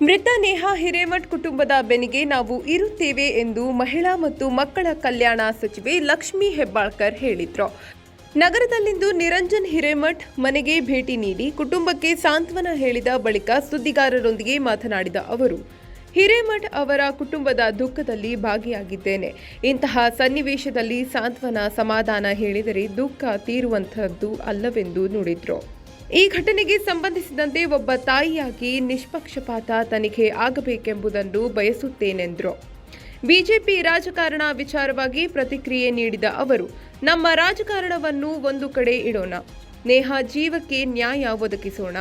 ಮೃತ ನೇಹಾ ಹಿರೇಮಠ್ ಕುಟುಂಬದ ಬೆನಿಗೆ ನಾವು ಇರುತ್ತೇವೆ ಎಂದು ಮಹಿಳಾ ಮತ್ತು ಮಕ್ಕಳ ಕಲ್ಯಾಣ ಸಚಿವೆ ಲಕ್ಷ್ಮೀ ಹೆಬ್ಬಾಳ್ಕರ್ ಹೇಳಿದ್ರು. ನಗರದಲ್ಲಿಂದು ನಿರಂಜನ್ ಹಿರೇಮಠ್ ಮನೆಗೆ ಭೇಟಿ ನೀಡಿ ಕುಟುಂಬಕ್ಕೆ ಸಾಂತ್ವನ ಹೇಳಿದ ಬಳಿಕ ಸುದ್ದಿಗಾರರೊಂದಿಗೆ ಮಾತನಾಡಿದ ಅವರು, ಹಿರೇಮಠ್ ಅವರ ಕುಟುಂಬದ ದುಃಖದಲ್ಲಿ ಭಾಗಿಯಾಗಿದ್ದೇನೆ. ಇಂತಹ ಸನ್ನಿವೇಶದಲ್ಲಿ ಸಾಂತ್ವನ ಸಮಾಧಾನ ಹೇಳಿದರೆ ದುಃಖ ತೀರುವಂತಹದ್ದು ಅಲ್ಲವೆಂದು ನುಡಿದ್ರು. ಈ ಘಟನೆಗೆ ಸಂಬಂಧಿಸಿದಂತೆ ಒಬ್ಬ ತಾಯಿಯಾಗಿ ನಿಷ್ಪಕ್ಷಪಾತ ತನಿಖೆ ಆಗಬೇಕೆಂಬುದನ್ನು ಬಯಸುತ್ತೇನೆಂದರು. ಬಿಜೆಪಿ ರಾಜಕಾರಣ ವಿಚಾರವಾಗಿ ಪ್ರತಿಕ್ರಿಯೆ ನೀಡಿದ ಅವರು, ನಮ್ಮ ರಾಜಕಾರಣವನ್ನು ಒಂದು ಕಡೆ ಇಡೋಣ, ನೇಹಾ ಜೀವಕ್ಕೆ ನ್ಯಾಯ ಒದಗಿಸೋಣ.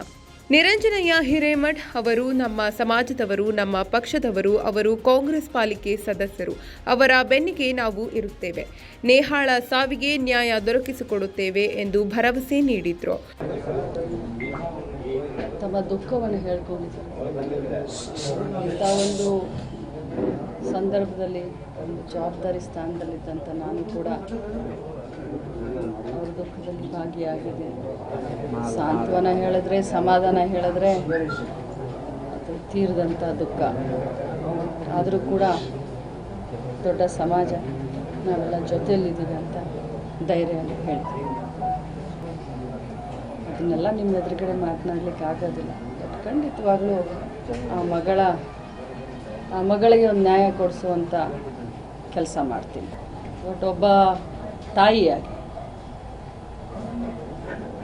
ನಿರಂಜನಯ್ಯ ಹಿರೇಮಠ್ ಅವರು ನಮ್ಮ ಸಮಾಜದವರು, ನಮ್ಮ ಪಕ್ಷದವರು, ಅವರು ಕಾಂಗ್ರೆಸ್ ಪಾಲಿಕೆ ಸದಸ್ಯರು. ಅವರ ಬೆನ್ನಿಗೆ ನಾವು ಇರುತ್ತೇವೆ. ನೇಹಾಳ ಸಾವಿಗೆ ನ್ಯಾಯ ದೊರಕಿಸಿಕೊಡುತ್ತೇವೆ ಎಂದು ಭರವಸೆ ನೀಡಿದ್ರು. ತಮ್ಮ ದುಃಖವನ್ನು ಹೇಳ್ಕೊಂಡಿದ್ದಾರೆ ಇಂಥ ಒಂದು ಸಂದರ್ಭದಲ್ಲಿ, ಒಂದು ಜವಾಬ್ದಾರಿ ಸ್ಥಾನದಲ್ಲಿದ್ದಂಥ ನಾನು ಕೂಡ ದುಃಖದಲ್ಲಿ ಭಾಗಿಯಾಗಿದೆ. ಸಾಂತ್ವನ ಹೇಳಿದ್ರೆ, ಸಮಾಧಾನ ಹೇಳಿದ್ರೆ ಅದು ತೀರಿದಂಥ ದುಃಖ. ಆದರೂ ಕೂಡ ದೊಡ್ಡ ಸಮಾಜ ನಾವೆಲ್ಲ ಜೊತೆಯಲ್ಲಿದ್ದೀವಿ ಅಂತ ಧೈರ್ಯ ಹೇಳ್ತೀವಿ. ಅದನ್ನೆಲ್ಲ ನಿಮ್ಮ ಎದುರುಗಡೆ ಮಾತನಾಡ್ಲಿಕ್ಕೆ ಆಗೋದಿಲ್ಲ. ಬಟ್ ಖಂಡಿತವಾಗ್ಲೂ ಆ ಮಗಳ, ಆ ಮಗಳಿಗೆ ಒಂದು ನ್ಯಾಯ ಕೊಡಿಸುವಂಥ ಕೆಲಸ ಮಾಡ್ತೀನಿ. ಬಟ್ ಒಬ್ಬ ತಾಯಿಯಾಗಿ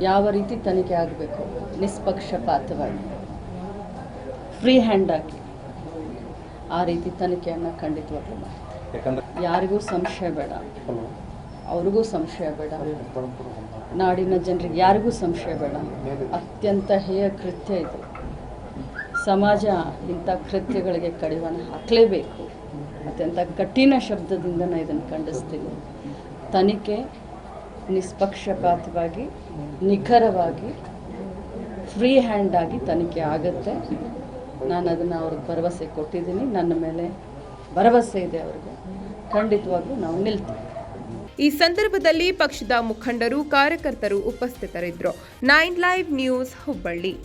ಯಾವ ರೀತಿ ತನಿಖೆ ಆಗಬೇಕು? ನಿಷ್ಪಕ್ಷಪಾತವಾಗಿ. ಫ್ರೀ ಹ್ಯಾಂಡ್ ಆಗಿ ಆ ರೀತಿ ತನಿಖೆಯನ್ನು ಖಂಡಿತವಾಗ್ಲೂ ಮಾಡಿ ಯಾರಿಗೂ ಸಂಶಯ ಬೇಡ. ಅವ್ರಿಗೂ ಸಂಶಯ ಬೇಡ. ನಾಡಿನ ಜನರಿಗೆ ಯಾರಿಗೂ ಸಂಶಯ ಬೇಡ. ಅತ್ಯಂತ ಹೇಯ ಕೃತ್ಯ ಇದು. ಸಮಾಜ ಇಂಥ ಕೃತ್ಯಗಳಿಗೆ ಕಡಿವಾಣ ಹಾಕಲೇಬೇಕು. ಅತ್ಯಂತ ಕಠಿಣ ಶಬ್ದದಿಂದ ನಾನು ಇದನ್ನು ಖಂಡಿಸ್ತೀನಿ. ತನಿಖೆ ನಿಷ್ಪಕ್ಷಪಾತವಾಗಿ, ನಿಖರವಾಗಿ ಫ್ರೀ ಹ್ಯಾಂಡ್ ಆಗಿ ತನಿಖೆ ಆಗುತ್ತೆ. ನಾನು ಅದನ್ನು ಅವ್ರಿಗೆ ಭರವಸೆ ಕೊಟ್ಟಿದ್ದೀನಿ. ನನ್ನ ಮೇಲೆ ಭರವಸೆ ಇದೆ ಅವ್ರಿಗೆ. ಖಂಡಿತವಾಗ್ಲೂ ನಾವು ನಿಲ್ತೀವಿ. ಈ ಸಂದರ್ಭದಲ್ಲಿ ಪಕ್ಷದ ಮುಖಂಡರು, ಕಾರ್ಯಕರ್ತರು ಉಪಸ್ಥಿತರಿದ್ದರು. Nine live news Hubballi.